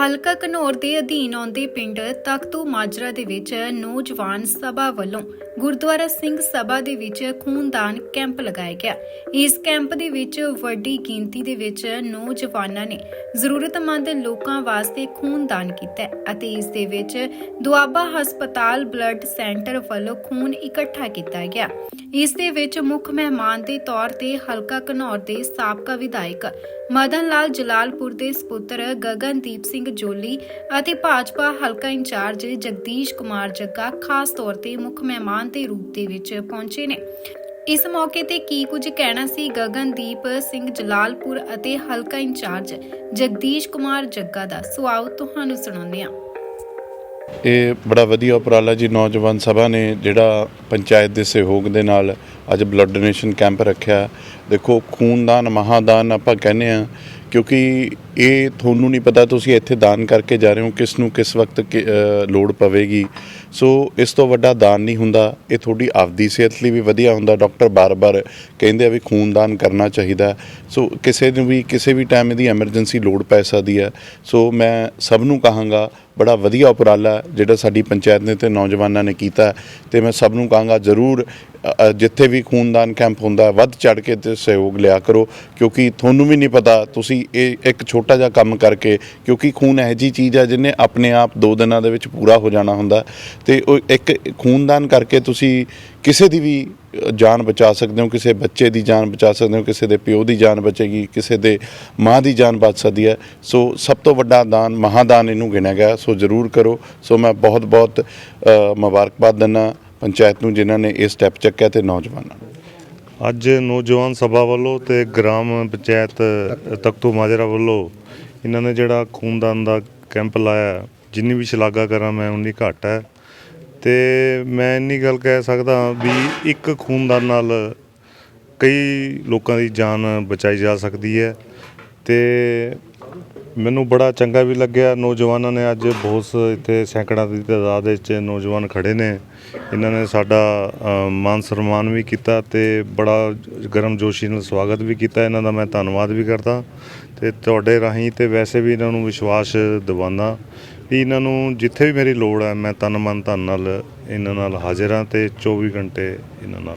ਹਲਕਾ ਘਨੌਰ ਦੇ ਅਧੀਨ ਆਉਂਦੇ ਪਿੰਡ ਤਖਤੂ ਮਾਜਰਾ ਦੇ ਵਿੱਚ ਨੌਜਵਾਨ ਸਭਾ ਵੱਲੋਂ ਗੁਰਦੁਆਰਾ ਸਿੰਘ ਸਭਾ ਦੇ ਵਿੱਚ ਖੂਨਦਾਨ ਕੈਂਪ ਲਗਾਇਆ ਗਿਆ। ਇਸ ਕੈਂਪ ਦੇ ਵਿੱਚ ਵੱਡੀ ਗਿਣਤੀ ਦੇ ਵਿੱਚ ਨੌਜਵਾਨਾਂ ਨੇ ਜ਼ਰੂਰਤਮੰਦ ਲੋਕਾਂ ਵਾਸਤੇ ਖੂਨਦਾਨ ਕੀਤਾ ਅਤੇ ਇਸ ਦੇ ਵਿੱਚ ਦੁਆਬਾ ਹਸਪਤਾਲ ਬਲੱਡ ਸੈਂਟਰ ਵੱਲੋਂ ਖੂਨ ਇਕੱਠਾ ਕੀਤਾ ਗਿਆ। ਇਸ ਦੇ ਵਿੱਚ ਮੁੱਖ ਮਹਿਮਾਨ ਦੇ ਤੌਰ ਤੇ ਹਲਕਾ ਘਨੌਰ ਦੇ ਸਾਬਕਾ ਵਿਧਾਇਕ ਮਦਨ ਲਾਲ ਜਲਾਲਪੁਰ ਦੇ ਸਪੁੱਤਰ ਗਗਨਦੀਪ ਸਿੰਘ ਜੋਲੀ ਅਤੇ ਭਾਜਪਾ ਹਲਕਾ ਇੰਚਾਰਜ ਜਗਦੀਸ਼ ਕੁਮਾਰ ਜੱਗਾ ਖਾਸ ਤੌਰ ਤੇ ਮੁੱਖ ਮਹਿਮਾਨ ਦੇ ਰੂਪ ਦੇ ਵਿੱਚ ਪਹੁੰਚੇ ਨੇ। ਇਸ ਮੌਕੇ ਤੇ ਕੀ ਕੁਝ ਕਹਿਣਾ ਸੀ ਗਗਨਦੀਪ ਸਿੰਘ ਜਲਾਲਪੁਰ ਅਤੇ ਹਲਕਾ ਇੰਚਾਰਜ ਜਗਦੀਸ਼ ਕੁਮਾਰ ਜੱਗਾ ਦਾ? ਸੋ ਆਓ ਤੁਹਾਨੂੰ ਸੁਣਾਉਂਦੇ ਹਾਂ। ਇਹ ਬੜਾ ਵਧੀਆ ਉਪਰਾਲਾ ਜੀ। ਨੌਜਵਾਨ ਸਭਾ ਨੇ ਜਿਹੜਾ ਪੰਚਾਇਤ ਦੇ ਸਹਿਯੋਗ ਦੇ ਨਾਲ ਅੱਜ ਬਲੱਡ ਡੋਨੇਸ਼ਨ ਕੈਂਪ ਰੱਖਿਆ। ਦੇਖੋ, ਖੂਨਦਾਨ, ਮਹਾਦਾਨ ਆਪਾਂ ਕਹਿੰਦੇ ਆ ਕਿਉਂਕਿ ਇਹ ਤੁਹਾਨੂੰ ਨਹੀਂ ਪਤਾ, ਤੁਸੀਂ ਇੱਥੇ ਦਾਨ ਕਰਕੇ ਜਾ ਰਹੇ ਹੋ, ਕਿਸ ਨੂੰ ਕਿਸ ਵਕਤ ਲੋੜ ਪਵੇਗੀ। ਸੋ ਇਸ ਤੋਂ ਵੱਡਾ ਦਾਨ ਨਹੀਂ ਹੁੰਦਾ, ਇਹ ਤੁਹਾਡੀ ਆਪਦੀ ਸਿਹਤ ਲਈ ਵੀ ਵਧੀਆ ਹੁੰਦਾ। ਡਾਕਟਰ ਬਾਰ-ਬਾਰ ਕਹਿੰਦੇ ਆ ਵੀ ਖੂਨਦਾਨ ਕਰਨਾ ਚਾਹੀਦਾ। ਸੋ ਕਿਸੇ ਨੂੰ ਵੀ, ਕਿਸੇ ਵੀ ਟਾਈਮ ਇਹਦੀ ਐਮਰਜੈਂਸੀ ਲੋੜ ਪੈ ਸਕਦੀ ਹੈ। ਸੋ ਮੈਂ ਸਭ ਨੂੰ ਕਹਾਂਗਾ, ਬੜਾ ਵਧੀਆ ਉਪਰਾਲਾ ਜਿਹੜਾ ਸਾਡੀ ਪੰਚਾਇਤ ਨੇ ਤੇ ਨੌਜਵਾਨਾਂ ਨੇ ਕੀਤਾ ਹੈ। ਤੇ ਮੈਂ ਸਭ ਨੂੰ ਕਹਾਂਗਾ, ਜ਼ਰੂਰ ਜਿੱਥੇ ਵੀ ਖੂਨਦਾਨ ਕੈਂਪ ਹੁੰਦਾ, ਵੱਧ ਚੜ ਕੇ ਤੇ ਸਹਿਯੋਗ ਲਿਆ ਕਰੋ। ਕਿਉਂਕਿ ਤੁਹਾਨੂੰ ਵੀ ਨਹੀਂ ਪਤਾ, ਤੁਸੀਂ ਇਹ ਇੱਕ ਛੋਟਾ ਛੋਟਾ ਜਿਹਾ ਕੰਮ ਕਰਕੇ, ਕਿਉਂਕਿ ਖੂਨ ਇਹੋ ਜਿਹੀ ਚੀਜ਼ ਹੈ ਜਿਹਨੇ ਆਪਣੇ ਆਪ ਦੋ ਦਿਨਾਂ ਦੇ ਵਿੱਚ ਪੂਰਾ ਹੋ ਜਾਣਾ ਹੁੰਦਾ। ਤੇ ਉਹ ਇੱਕ ਖੂਨਦਾਨ ਕਰਕੇ ਤੁਸੀਂ ਕਿਸੇ ਦੀ ਵੀ ਜਾਨ ਬਚਾ ਸਕਦੇ ਹੋ, ਕਿਸੇ ਬੱਚੇ ਦੀ ਜਾਨ ਬਚਾ ਸਕਦੇ ਹੋ, ਕਿਸੇ ਦੇ ਪਿਓ ਦੀ ਜਾਨ ਬਚੇਗੀ, ਕਿਸੇ ਦੇ ਮਾਂ ਦੀ ਜਾਨ ਬਚ ਸਕਦੀ ਹੈ। ਸੋ ਸਭ ਤੋਂ ਵੱਡਾ ਦਾਨ, ਮਹਾਦਾਨ ਇਹਨੂੰ ਗਿਣਿਆ ਗਿਆ। ਸੋ ਜ਼ਰੂਰ ਕਰੋ। ਸੋ ਮੈਂ ਬਹੁਤ ਬਹੁਤ ਮੁਬਾਰਕਬਾਦ ਦਿੰਦਾ ਪੰਚਾਇਤ ਨੂੰ ਜਿਨ੍ਹਾਂ ਨੇ ਇਹ ਸਟੈਪ ਚੱਕਿਆ ਤੇ ਨੌਜਵਾਨਾਂ ਨੂੰ। ਅੱਜ ਨੌਜਵਾਨ ਸਭਾ ਵੱਲੋਂ ਤੇ ਗ੍ਰਾਮ ਪੰਚਾਇਤ ਤਖਤੂ ਮਾਜਰਾ ਵੱਲੋਂ ਇਹਨਾਂ ਨੇ ਜਿਹੜਾ ਖੂਨਦਾਨ ਦਾ ਕੈਂਪ ਲਾਇਆ, ਜਿੰਨੀ ਵੀ ਸ਼ਲਾਘਾ ਕਰਾਂ ਮੈਂ ਉਨੀ ਘੱਟ ਹੈ। ਤੇ ਮੈਂ ਇੰਨੀ ਗੱਲ ਕਹਿ ਸਕਦਾ ਵੀ ਇੱਕ ਖੂਨਦਾਨ ਨਾਲ ਕਈ ਲੋਕਾਂ ਦੀ ਜਾਨ ਬਚਾਈ ਜਾ ਸਕਦੀ ਹੈ ਤੇ ਮੈਨੂੰ ਬੜਾ ਚੰਗਾ ਵੀ ਲੱਗਿਆ। ਨੌਜਵਾਨਾਂ ਨੇ ਅੱਜ ਬਹੁਤ ਸ- ਇੱਥੇ ਸੈਂਕੜਾਂ ਦੀ ਤਾਦਾਦ ਵਿੱਚ ਨੌਜਵਾਨ ਖੜੇ ਨੇ। ਇਹਨਾਂ ਨੇ ਸਾਡਾ ਮਾਨ ਸਨਮਾਨ ਵੀ ਕੀਤਾ ਤੇ ਬੜਾ ਗਰਮ ਜੋਸ਼ੀ ਨਾਲ ਸਵਾਗਤ ਵੀ ਕੀਤਾ। ਇਹਨਾਂ ਦਾ ਮੈਂ ਧੰਨਵਾਦ ਵੀ ਕਰਦਾ ਤੇ ਤੁਹਾਡੇ ਰਾਹੀਂ ਤੇ ਵੈਸੇ ਵੀ ਇਹਨਾਂ ਨੂੰ ਵਿਸ਼ਵਾਸ ਦਿਵਾਉਂਦਾ। ਵੀ ਇਹਨਾਂ ਨੂੰ ਜਿੱਥੇ ਵੀ ਮੇਰੀ ਲੋੜ ਹੈ, ਮੈਂ ਤਨ ਮਨ ਧਨ ਨਾਲ ਇਹਨਾਂ ਨਾਲ ਹਾਜ਼ਰ ਹਾਂ ਤੇ 24 ਘੰਟੇ ਇਹਨਾਂ ਨਾਲ।